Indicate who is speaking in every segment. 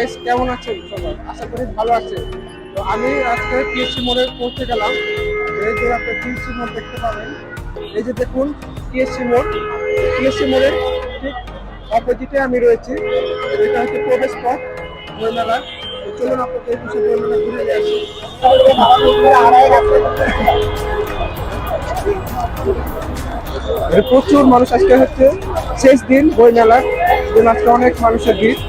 Speaker 1: Guys কেমন আছেন সবাই? আশা করি ভালো আছেন। তো আমি আজকে পিএসসি মোড়ে পৌঁছে গেলাম। এই যে আপনি পিএসসি মোড় দেখতে পাবেন। এই যে দেখুন পিএসসি মোড় পিএসসি মোড়ের ঠিক অপোজিটে আমি রয়েছি। এটা হচ্ছে প্রবেশ পথ, বইমেলা। চলুন আপনাকে এই বিষয়ে বইমেলা ঘুরে প্রচুর মানুষ আজকে হচ্ছে শেষ দিন বইমেলা আজকে অনেক মানুষের ভিড়।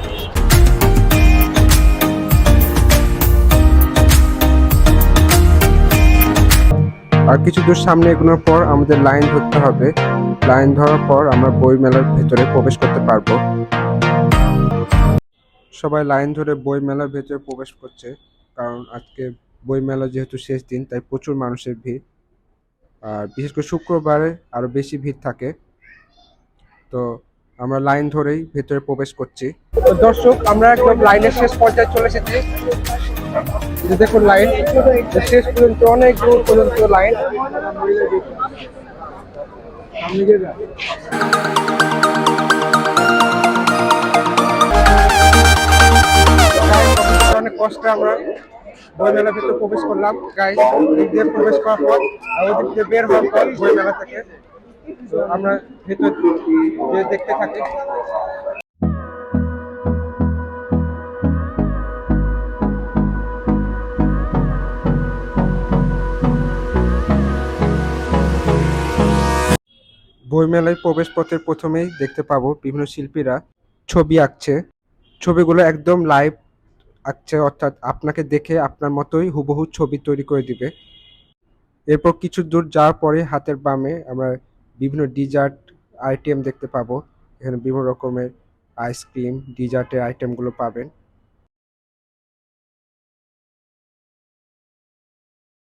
Speaker 1: আর কিছু দূর সামনে এগোনোর পর আমাদের লাইন ধরতে হবে। লাইন ধরার পর আমরা বই মেলার ভেতরে প্রবেশ করতে পারব। সবাই লাইন ধরে বই মেলার ভেতরে প্রবেশ করছে, কারণ আজকে বই মেলা যেহেতু শেষ দিন, তাই প্রচুর মানুষের ভিড়। আর বিশেষ করে শুক্রবারে আরও বেশি ভিড় থাকে। তো আমরা লাইন ধরেই ভেতরে প্রবেশ করছি। দর্শক, আমরা একদম লাইনের শেষ পর্যায়ে চলে এসেছি। দেখুন লাইন শেষ পর্যন্ত, অনেক দূর পর্যন্ত লাইন। অনেক কষ্টে আমরা বই মেলার ভিতরে প্রবেশ করলাম। দিয়ে প্রবেশ করার পর ওদিক দিয়ে বের হওয়ার পর বই মেলা থেকে আমরা ভেতর দেখতে থাকি বইমেলায় প্রবেশ পথের প্রথমেই দেখতে পাবো বিভিন্ন শিল্পীরা ছবি আঁকছে। ছবিগুলো একদম লাইভ আঁকছে, অর্থাৎ আপনাকে দেখে আপনার মতোই হুবহু ছবি তৈরি করে দিবে। এরপর কিছু দূর যাওয়ার পরে হাতের বামে আমরা বিভিন্ন ডিজার্ট আইটেম দেখতে পাবো। এখানে বিভিন্ন রকমের আইসক্রিম ডিজার্টের আইটেমগুলো পাবেন।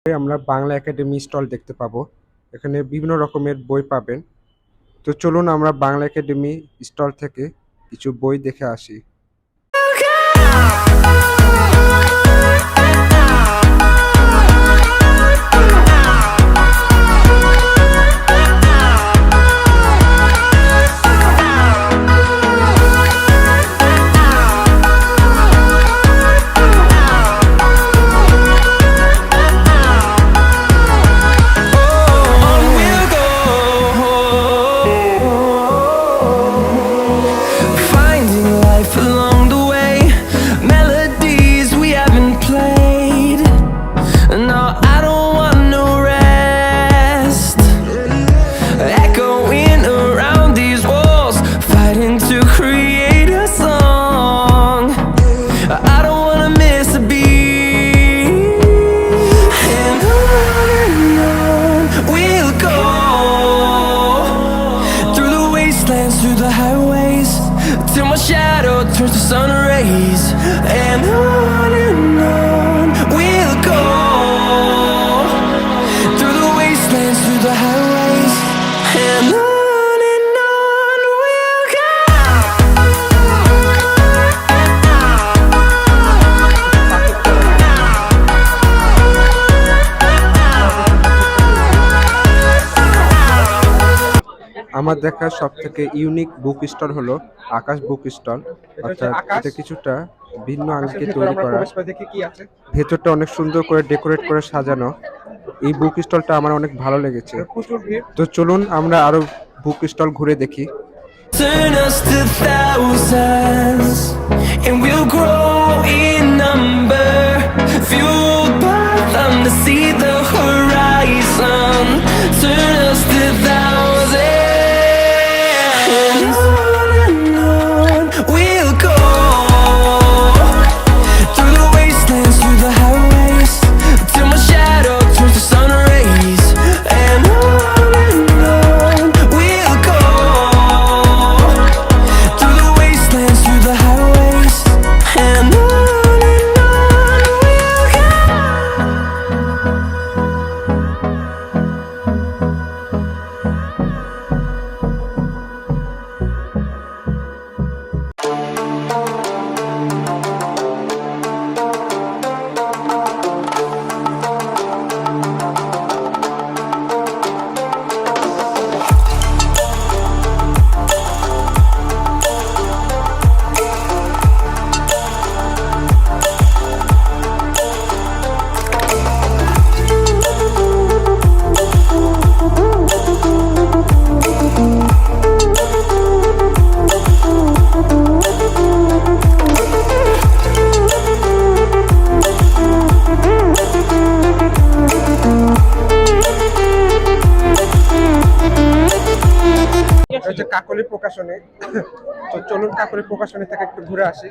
Speaker 1: আমরা বাংলা একাডেমি স্টল দেখতে পাবো। এখানে বিভিন্ন রকমের বই পাবেন। তো চলুন আমরা বাংলা একাডেমি স্টল থেকে কিছু বই দেখে আসি।
Speaker 2: আমার দেখা সব থেকে ইউনিক বুক স্টল হলো আকাশ বুক স্টল অর্থাৎ এটা কিছুটা ভিন্ন আঙ্গিকে তৈরি করা ভেতরটা অনেক সুন্দর করে ডেকোরেট করে সাজানো এই বুক স্টলটা আমার অনেক ভালো লেগেছে তো চলুন আমরা আরও বুক স্টল ঘুরে দেখি
Speaker 3: Turn us to thousands, and we'll grow in number. Fueled by them to see the horizon. Turn us to thousands.
Speaker 1: প্রকাশনী। তো চলুন কাকলি প্রকাশনী থেকে একটু ঘুরে আসি।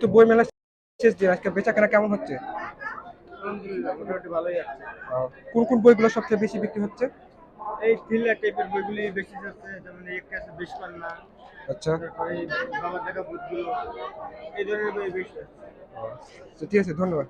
Speaker 1: আজকে তো বই মেলা শেষ দিন আজকে বেচা কেনা কেমন হচ্ছে? কোন কোন বইগুলো সবচেয়ে বেশি বিক্রি হচ্ছে?
Speaker 4: এই থ্রিলার টাইপের বইগুলি বেশি যাচ্ছে যেমন একটা আছে বেশ পান্না
Speaker 1: আচ্ছা।
Speaker 4: এই দেখা ভূতগুলো এই ধরনের বই বেশি
Speaker 1: ঠিক আছে ধন্যবাদ।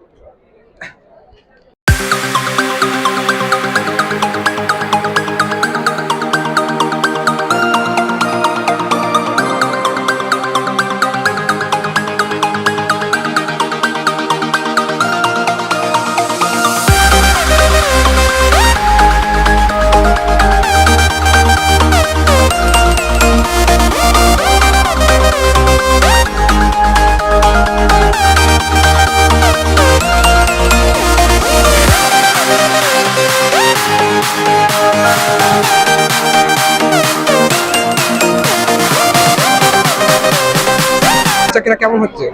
Speaker 1: কেমন হচ্ছে?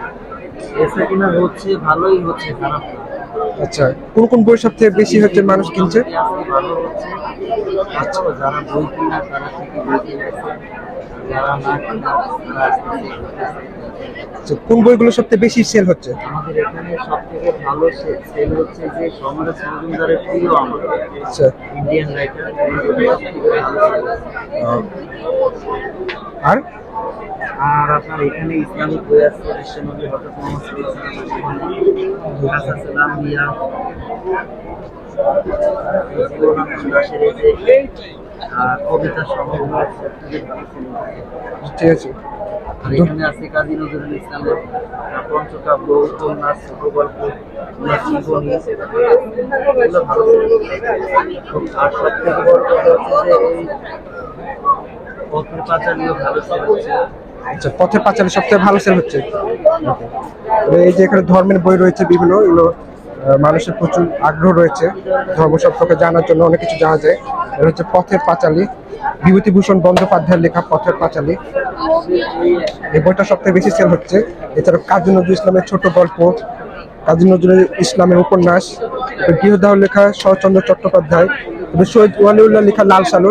Speaker 5: কিনা হচ্ছে ভালোই হচ্ছে খারাপ না।
Speaker 1: আচ্ছা কোন কোন বই সবচেয়ে বেশি হচ্ছে মানুষ কিনছে?
Speaker 5: আজকে ভালো হচ্ছে। আচ্ছা যারা বই কিনা তারা ঠিকই বই কিনতেছে যারা না কিনা তারা আসতেছে
Speaker 1: আচ্ছা, কোন বইগুলো সবচেয়ে বেশি সেল হচ্ছে?
Speaker 5: আমাদের এখানে সব থেকে ভালো সেল হচ্ছে যে সমরেশ মজুমদারের প্রিয়
Speaker 1: আচ্ছা।
Speaker 5: ইন্ডিয়ান রাইটার ভালো sell হচ্ছে।
Speaker 1: আহ, আর?
Speaker 5: আর আপনার এখানে ইসলামিক বই আছে বিশ্বনবী হঠাৎ মোহাম্মদ মিয়া কবিতা হচ্ছে।
Speaker 1: ঠিক আছে।
Speaker 5: আর এখানে আছে কাজী নজরুল ইসলামের পঞ্চকাব্য উপন্যাস ছোট গল্প। জীবনী এগুলো ভালো আর সব থেকে বড় কথা হচ্ছে যে এই পত্র পাঁচালিও ভালো সেল হচ্ছে।
Speaker 1: আচ্ছা পথের পাঁচালী সবচেয়ে ভালো সেল হচ্ছে? এই যে এখানে ধর্মের বই রয়েছে বিভিন্ন, এগুলো মানুষের প্রচুর আগ্রহ রয়েছে। ধর্ম সম্পর্কে জানার জন্য অনেক কিছু জানা যায়। এটা হচ্ছে পথের পাঁচালী। বিভূতিভূষণ বন্দ্যোপাধ্যায়ের লেখা পথের পাঁচালী। এই বইটা সবথেকে বেশি সেল হচ্ছে। এছাড়া কাজী নজরুল ইসলামের ছোট গল্প, কাজী নজরুল ইসলামের উপন্যাস, গৃহদাহ লেখা শরৎচন্দ্র চট্টোপাধ্যায় শহীদ ওয়ালিউল্লাহ লেখা লাল সালু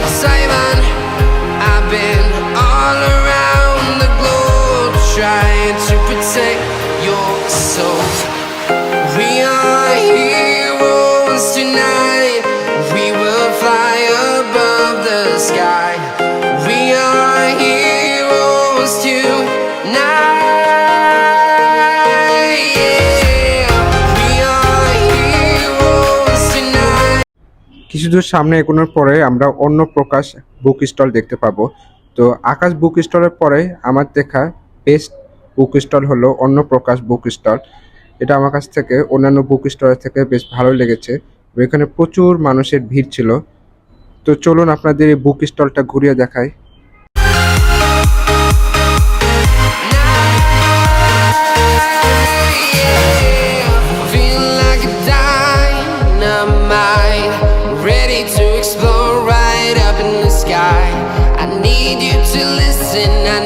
Speaker 2: কিছু দূর সামনে এগোনোর পরে আমরা অন্য প্রকাশ বুক স্টল দেখতে পাবো। তো আকাশ বুক স্টলের পরে আমার দেখা বেস্ট বুক স্টল হলো অন্য প্রকাশ বুক স্টল এটা আমার কাছ থেকে, অন্যান্য বুক স্টলের থেকে বেশ ভালো লেগেছে। এখানে প্রচুর মানুষের ভিড় ছিল। তো চলুন আপনাদের এই বুক স্টলটা ঘুরিয়ে দেখাই।
Speaker 6: To listen, I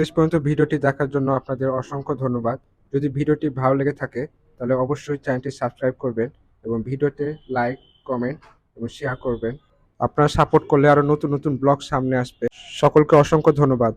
Speaker 2: শেষ পর্যন্ত ভিডিওটি দেখার জন্য আপনাদের অসংখ্য ধন্যবাদ। যদি ভিডিওটি ভালো লেগে থাকে, তাহলে অবশ্যই চ্যানেলটি সাবস্ক্রাইব করবেন এবং ভিডিওতে লাইক, কমেন্ট এবং শেয়ার করবেন। আপনারা সাপোর্ট করলে আরও নতুন নতুন ব্লগ সামনে আসবে। সকলকে অসংখ্য ধন্যবাদ।